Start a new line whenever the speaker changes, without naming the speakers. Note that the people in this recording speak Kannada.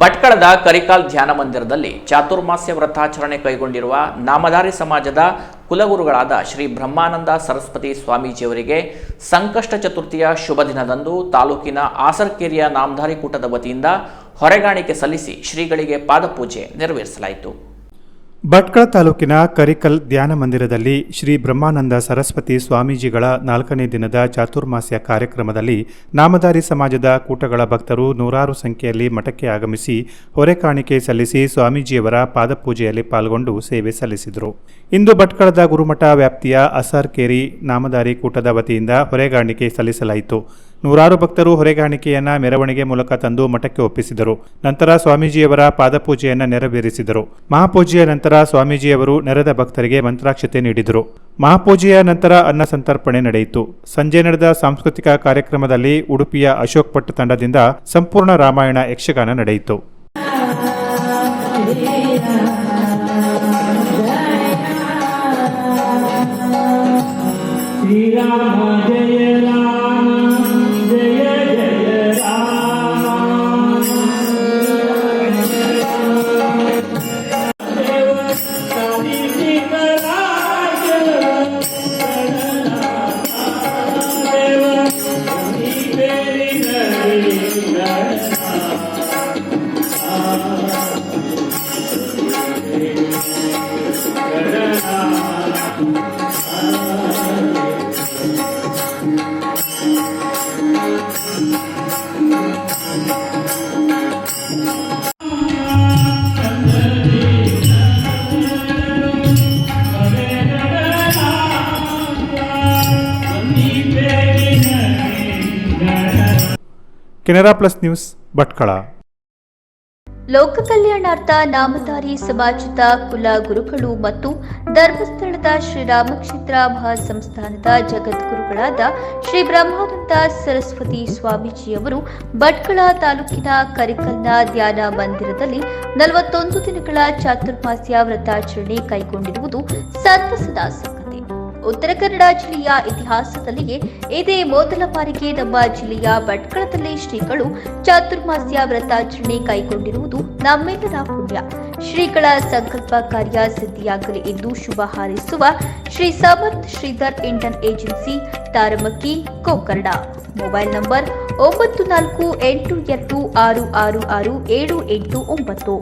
ಭಟ್ಕಳದ ಕರಿಕಾಲ್ ಧ್ಯಾನ ಮಂದಿರದಲ್ಲಿ ಚಾತುರ್ಮಾಸ್ಯ ವ್ರತಾಚರಣೆ ಕೈಗೊಂಡಿರುವ ನಾಮಧಾರಿ ಸಮಾಜದ ಕುಲಗುರುಗಳಾದ ಶ್ರೀ ಬ್ರಹ್ಮಾನಂದ ಸರಸ್ವತಿ ಸ್ವಾಮೀಜಿಯವರಿಗೆ ಸಂಕಷ್ಟ ಚತುರ್ಥಿಯ ಶುಭ ದಿನದಂದು ತಾಲೂಕಿನ ಆಸರ್ಕೇರಿಯ ನಾಮಧಾರಿ ಕೂಟದ ವತಿಯಿಂದ ಹೊರೆಗಾಣಿಕೆ ಸಲ್ಲಿಸಿ ಶ್ರೀಗಳಿಗೆ ಪಾದಪೂಜೆ ನೆರವೇರಿಸಲಾಯಿತು.
ಭಟ್ಕಳ ತಾಲೂಕಿನ ಕರಿಕಲ್ ಧ್ಯಾನ ಮಂದಿರದಲ್ಲಿ ಶ್ರೀ ಬ್ರಹ್ಮಾನಂದ ಸರಸ್ವತಿ ಸ್ವಾಮೀಜಿಗಳ ನಾಲ್ಕನೇ ದಿನದ ಚಾತುರ್ಮಾಸ್ಯ ಕಾರ್ಯಕ್ರಮದಲ್ಲಿ ನಾಮಧಾರಿ ಸಮಾಜದ ಕೂಟಗಳ ಭಕ್ತರು ನೂರಾರು ಸಂಖ್ಯೆಯಲ್ಲಿ ಮಠಕ್ಕೆ ಆಗಮಿಸಿ ಹೊರೆ ಕಾಣಿಕೆ ಸಲ್ಲಿಸಿ ಸ್ವಾಮೀಜಿಯವರ ಪಾದಪೂಜೆಯಲ್ಲಿ ಪಾಲ್ಗೊಂಡು ಸೇವೆ ಸಲ್ಲಿಸಿದರು. ಇಂದು ಭಟ್ಕಳದ ಗುರುಮಠ ವ್ಯಾಪ್ತಿಯ ಅಸರ್ಕೇರಿ ನಾಮಧಾರಿ ಕೂಟದ ವತಿಯಿಂದ ಹೊರೆಗಾಣಿಕೆ ಸಲ್ಲಿಸಲಾಯಿತು. ನೂರಾರು ಭಕ್ತರು ಹೊರೆಗಾಣಿಕೆಯನ್ನ ಮೆರವಣಿಗೆ ಮೂಲಕ ತಂದು ಮಠಕ್ಕೆ ಒಪ್ಪಿಸಿದರು ನಂತರ ಸ್ವಾಮೀಜಿಯವರ ಪಾದಪೂಜೆಯನ್ನ ನೆರವೇರಿಸಿದರು ಮಹಾಪೂಜೆಯ ನಂತರ ಸ್ವಾಮೀಜಿಯವರು ನೆರೆದ ಭಕ್ತರಿಗೆ ಮಂತ್ರಾಕ್ಷತೆ ನೀಡಿದರು ಮಹಾಪೂಜೆಯ ನಂತರ ಅನ್ನ ಸಂತರ್ಪಣೆ ನಡೆಯಿತು ಸಂಜೆ ನಡೆದ ಸಾಂಸ್ಕೃತಿಕ ಕಾರ್ಯಕ್ರಮದಲ್ಲಿ ಉಡುಪಿಯ ಅಶೋಕ್ ಭಟ್ ತಂಡದಿಂದ ಸಂಪೂರ್ಣ ರಾಮಾಯಣ ಯಕ್ಷಗಾನ ನಡೆಯಿತು
श्रीराम जय Ram
Canara plus news Bhatkala
ಲೋಕ ಕಲ್ಯಾಣಾರ್ಥ ನಾಮಧಾರಿ ಸಮಾಜದ ಕುಲ ಗುರುಗಳು ಮತ್ತು ಧರ್ಮಸ್ಥಳದ ಶ್ರೀರಾಮಕ್ಷೇತ್ರ ಮಹಾಸಂಸ್ಥಾನದ ಜಗದ್ಗುರುಗಳಾದ ಶ್ರೀ ಬ್ರಹ್ಮಾನಂದ ಸರಸ್ವತಿ ಸ್ವಾಮೀಜಿಯವರು ಭಟ್ಕಳ ತಾಲೂಕಿನ ಕರಿಕಲ್ನ ಧ್ಯಾನ ಮಂದಿರದಲ್ಲಿ ನಲವತ್ತೊಂದು ದಿನಗಳ ಚಾತುರ್ಮಾಸ್ಯ ವ್ರತಾಚರಣೆ ಕೈಗೊಂಡಿರುವುದು ಸಂತಸದ ಉತ್ತರ ಕನ್ನಡ ಜಿಲ್ಲೆಯ ಇತಿಹಾಸದಲ್ಲಿಯೇ ಇದೇ ಮೊದಲ ಬಾರಿಗೆ ನಮ್ಮ ಜಿಲ್ಲೆಯ ಭಟ್ಕಳದಲ್ಲಿ ಶ್ರೀಗಳು ಚಾತುರ್ಮಾಸ್ಯ ವ್ರತಾಚರಣೆ ಕೈಗೊಂಡಿರುವುದು ನಮ್ಮೆಲ್ಲರ ಪುಣ್ಯ. ಶ್ರೀಗಳ ಸಂಕಲ್ಪ ಕಾರ್ಯ ಸಿದ್ಧಿಯಾಗಲಿ ಎಂದು ಶುಭ ಹಾರೈಸುವ Shri Samarth Shridhar Indane agency Taramakki Gokarna mobile number ಒಂಬತ್ತು ನಾಲ್ಕು ಎಂಟು ಎರಡು ಆರು ಆರು ಆರು ಏಳು ಎಂಟು ಒಂಬತ್ತು.